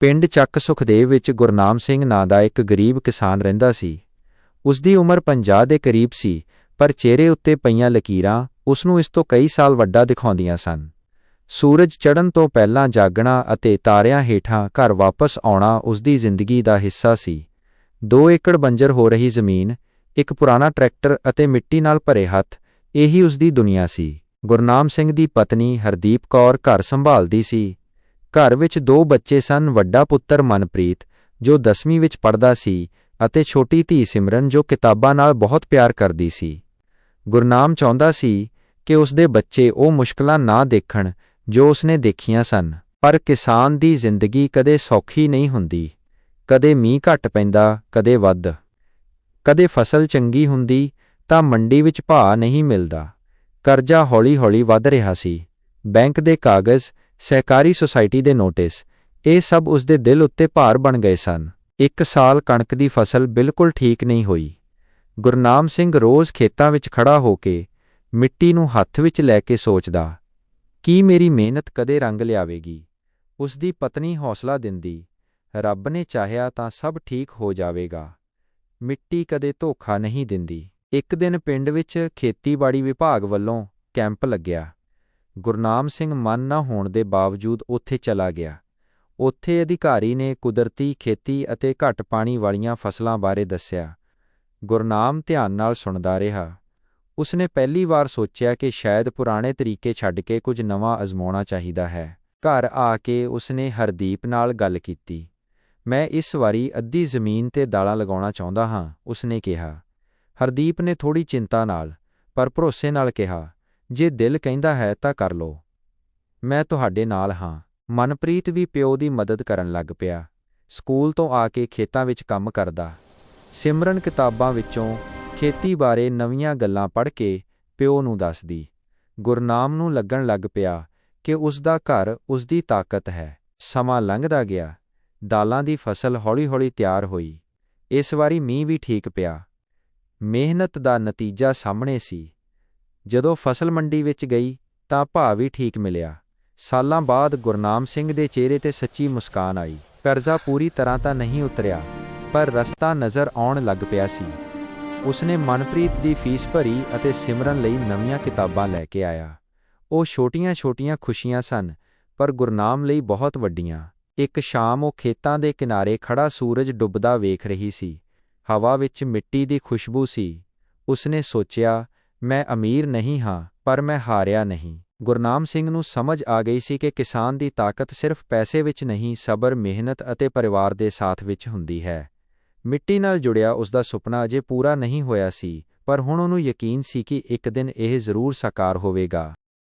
ਪਿੰਡ ਚੱਕ ਸੁਖਦੇਵ ਵਿੱਚ ਗੁਰਨਾਮ ਸਿੰਘ ਨਾਂ ਦਾ ਇੱਕ ਗਰੀਬ ਕਿਸਾਨ ਰਹਿੰਦਾ ਸੀ। ਉਸ ਦੀ ਉਮਰ 50 ਦੇ ਕਰੀਬ ਸੀ, ਪਰ ਚਿਹਰੇ ਉੱਤੇ ਪਈਆਂ ਲਕੀਰਾਂ ਉਸ ਨੂੰ ਇਸ ਤੋਂ ਕਈ ਸਾਲ ਵੱਡਾ ਦਿਖਾਉਂਦੀਆਂ ਸਨ। ਸੂਰਜ ਚੜ੍ਹਨ ਤੋਂ ਪਹਿਲਾਂ ਜਾਗਣਾ ਅਤੇ ਤਾਰਿਆਂ ਹੇਠਾਂ ਘਰ ਵਾਪਸ ਆਉਣਾ ਉਸ ਦੀ ਜ਼ਿੰਦਗੀ ਦਾ ਹਿੱਸਾ ਸੀ। 2 ਏਕੜ ਬੰਜਰ ਹੋ ਰਹੀ ਜ਼ਮੀਨ, ਇੱਕ ਪੁਰਾਣਾ ਟਰੈਕਟਰ ਅਤੇ ਮਿੱਟੀ ਨਾਲ ਭਰੇ ਹੱਥ, ਇਹੀ ਉਸ ਦੀ ਦੁਨੀਆ ਸੀ। ਗੁਰਨਾਮ ਸਿੰਘ ਦੀ ਪਤਨੀ ਹਰਦੀਪ ਕੌਰ ਘਰ ਸੰਭਾਲਦੀ ਸੀ। ਘਰ ਵਿੱਚ ਦੋ ਬੱਚੇ ਸਨ, ਵੱਡਾ ਪੁੱਤਰ ਮਨਪ੍ਰੀਤ, ਜੋ 10ਵੀਂ ਵਿੱਚ ਪੜ੍ਹਦਾ ਸੀ, ਅਤੇ ਛੋਟੀ ਧੀ ਸਿਮਰਨ, ਜੋ ਕਿਤਾਬਾਂ ਨਾਲ ਬਹੁਤ ਪਿਆਰ ਕਰਦੀ ਸੀ। ਗੁਰਨਾਮ ਚਾਹੁੰਦਾ ਸੀ ਕਿ ਉਸ ਦੇ ਬੱਚੇ ਉਹ ਮੁਸ਼ਕਲਾਂ ਨਾ ਦੇਖਣ, ਜੋ ਉਸਨੇ ਦੇਖੀਆਂ ਸਨ, ਪਰ ਕਿਸਾਨ ਦੀ ਜ਼ਿੰਦਗੀ ਕਦੇ ਸੌਖੀ ਨਹੀਂ ਹੁੰਦੀ। ਕਦੇ ਮੀਂਹ ਘੱਟ ਪੈਂਦਾ, ਕਦੇ ਵੱਧ। ਕਦੇ ਫਸਲ ਚੰਗੀ ਹੁੰਦੀ, ਤਾਂ ਮੰਡੀ ਵਿੱਚ ਭਾਅ ਨਹੀਂ ਮਿਲਦਾ। ਕਰਜ਼ਾ ਹੌਲੀ-ਹੌਲੀ ਵੱਧ ਰਿਹਾ ਸੀ। ਬੈਂਕ ਦੇ ਕਾਗਜ਼ ਸਹਿਕਾਰੀ ਸੁਸਾਇਟੀ ਦੇ ਨੋਟਿਸ, ਇਹ ਸਭ ਉਸ ਦੇ ਦਿਲ ਉੱਤੇ ਭਾਰ ਬਣ ਗਏ ਸਨ। ਇੱਕ ਸਾਲ ਕਣਕ ਦੀ ਫਸਲ ਬਿਲਕੁਲ ਠੀਕ ਨਹੀਂ ਹੋਈ। ਗੁਰਨਾਮ ਸਿੰਘ ਰੋਜ਼ ਖੇਤਾਂ ਵਿੱਚ ਖੜਾ ਹੋ ਕੇ ਮਿੱਟੀ ਨੂੰ ਹੱਥ ਵਿੱਚ ਲੈ ਕੇ ਸੋਚਦਾ, ਕੀ ਮੇਰੀ ਮਿਹਨਤ ਕਦੇ ਰੰਗ ਲਿਆਵੇਗੀ? ਉਸ ਦੀ ਪਤਨੀ ਹੌਸਲਾ ਦਿੰਦੀ, ਰੱਬ ਨੇ ਚਾਹਿਆ ਤਾਂ ਸਭ ਠੀਕ ਹੋ ਜਾਵੇਗਾ। ਮਿੱਟੀ ਕਦੇ ਧੋਖਾ ਨਹੀਂ ਦਿੰਦੀ। ਇੱਕ ਦਿਨ ਪਿੰਡ ਵਿੱਚ ਖੇਤੀਬਾੜੀ ਵਿਭਾਗ ਵੱਲੋਂ ਕੈਂਪ ਲੱਗਿਆ। ਗੁਰਨਾਮ ਸਿੰਘ ਮਨ ਨਾ ਹੋਣ ਦੇ ਬਾਵਜੂਦ ਉੱਥੇ ਚਲਾ ਗਿਆ। ਉੱਥੇ ਅਧਿਕਾਰੀ ਨੇ ਕੁਦਰਤੀ, ਖੇਤੀ ਅਤੇ ਘੱਟ ਪਾਣੀ ਵਾਲੀਆਂ ਫਸਲਾਂ ਬਾਰੇ ਦੱਸਿਆ। ਗੁਰਨਾਮ ਧਿਆਨ ਨਾਲ ਸੁਣਦਾ ਰਿਹਾ। ਉਸਨੇ ਪਹਿਲੀ ਵਾਰ ਸੋਚਿਆ ਕਿ ਸ਼ਾਇਦ ਪੁਰਾਣੇ ਤਰੀਕੇ ਛੱਡ ਕੇ ਕੁਝ ਨਵਾਂ ਅਜ਼ਮਾਉਣਾ ਚਾਹੀਦਾ ਹੈ। ਘਰ ਆ ਕੇ ਉਸਨੇ ਹਰਦੀਪ ਨਾਲ ਗੱਲ ਕੀਤੀ। ਮੈਂ ਇਸ ਵਾਰੀ ਅੱਧੀ ਜ਼ਮੀਨ ਤੇ ਦਾਲਾਂ ਲਗਾਉਣਾ ਚਾਹੁੰਦਾ ਹਾਂ, ਉਸਨੇ ਕਿਹਾ। ਹਰਦੀਪ ਨੇ ਥੋੜੀ ਚਿੰਤਾ ਨਾਲ, ਪਰ ਭਰੋਸੇ ਨਾਲ ਕਿਹਾ ਜੇ ਦਿਲ ਕਹਿੰਦਾ ਹੈ ਤਾਂ ਕਰ ਲੋ ਮੈਂ ਤੁਹਾਡੇ ਨਾਲ ਹਾਂ। ਮਨਪ੍ਰੀਤ ਵੀ ਪਿਓ ਦੀ ਮਦਦ ਕਰਨ ਲੱਗ ਪਿਆ। ਸਕੂਲ ਤੋਂ ਆ ਕੇ ਖੇਤਾਂ ਵਿੱਚ ਕੰਮ ਕਰਦਾ। ਸਿਮਰਨ ਕਿਤਾਬਾਂ ਵਿੱਚੋਂ ਖੇਤੀ ਬਾਰੇ ਨਵੀਆਂ ਗੱਲਾਂ ਪੜ੍ਹ ਕੇ ਪਿਓ ਨੂੰ ਦੱਸਦੀ। ਗੁਰਨਾਮ ਨੂੰ ਲੱਗਣ ਲੱਗ ਪਿਆ ਕਿ ਉਸ ਦਾ ਘਰ ਉਸ ਦੀ ਤਾਕਤ ਹੈ। ਸਮਾਂ ਲੰਘਦਾ ਗਿਆ। ਦਾਲਾਂ ਦੀ ਫਸਲ ਹੌਲੀ-ਹੌਲੀ ਤਿਆਰ ਹੋਈ। ਇਸ ਵਾਰੀ ਮੀਂਹ ਵੀ ਠੀਕ ਪਿਆ। ਮਿਹਨਤ ਦਾ ਨਤੀਜਾ ਸਾਹਮਣੇ ਸੀ। ਜਦੋਂ ਫਸਲ ਮੰਡੀ ਵਿੱਚ ਗਈ ਤਾਂ ਭਾਅ ਵੀ ਠੀਕ ਮਿਲਿਆ। ਸਾਲਾਂ ਬਾਅਦ ਗੁਰਨਾਮ ਸਿੰਘ ਦੇ ਚਿਹਰੇ ਤੇ ਸੱਚੀ ਮੁਸਕਾਨ ਆਈ। ਕਰਜ਼ਾ ਪੂਰੀ ਤਰ੍ਹਾਂ ਤਾਂ ਨਹੀਂ ਉਤਰਿਆ, ਪਰ ਰਸਤਾ ਨਜ਼ਰ ਆਉਣ ਲੱਗ ਪਿਆ ਸੀ। ਉਸਨੇ ਮਨਪ੍ਰੀਤ ਦੀ ਫੀਸ ਭਰੀ ਅਤੇ ਸਿਮਰਨ ਲਈ ਨਵੀਆਂ ਕਿਤਾਬਾਂ ਲੈ ਕੇ ਆਇਆ। ਉਹ ਛੋਟੀਆਂ-ਛੋਟੀਆਂ ਖੁਸ਼ੀਆਂ ਸਨ, ਪਰ ਗੁਰਨਾਮ ਲਈ ਬਹੁਤ ਵੱਡੀਆਂ। ਇੱਕ ਸ਼ਾਮ ਉਹ ਖੇਤਾਂ ਦੇ ਕਿਨਾਰੇ ਖੜਾ ਸੂਰਜ ਡੁੱਬਦਾ ਵੇਖ ਰਹੀ ਸੀ। ਹਵਾ ਵਿੱਚ ਮਿੱਟੀ ਦੀ ਖੁਸ਼ਬੂ ਸੀ। ਉਸਨੇ ਸੋਚਿਆ ਮੈਂ ਅਮੀਰ ਨਹੀਂ ਹਾਂ, ਪਰ ਮੈਂ ਹਾਰਿਆ ਨਹੀਂ। ਗੁਰਨਾਮ ਸਿੰਘ ਨੂੰ ਸਮਝ ਆ ਗਈ ਸੀ ਕਿ ਕਿਸਾਨ ਦੀ ਤਾਕਤ ਸਿਰਫ ਪੈਸੇ ਵਿੱਚ ਨਹੀਂ, ਸਬਰ, ਮਿਹਨਤ ਅਤੇ ਪਰਿਵਾਰ ਦੇ ਸਾਥ ਵਿੱਚ ਹੁੰਦੀ ਹੈ। ਮਿੱਟੀ ਨਾਲ ਜੁੜਿਆ ਉਸ ਦਾ ਸੁਪਨਾ ਅਜੇ ਪੂਰਾ ਨਹੀਂ ਹੋਇਆ ਸੀ, ਪਰ ਹੁਣ ਉਹਨੂੰ ਯਕੀਨ ਸੀ ਕਿ ਇੱਕ ਦਿਨ ਇਹ ਜ਼ਰੂਰ ਸਾਕਾਰ ਹੋਵੇਗਾ।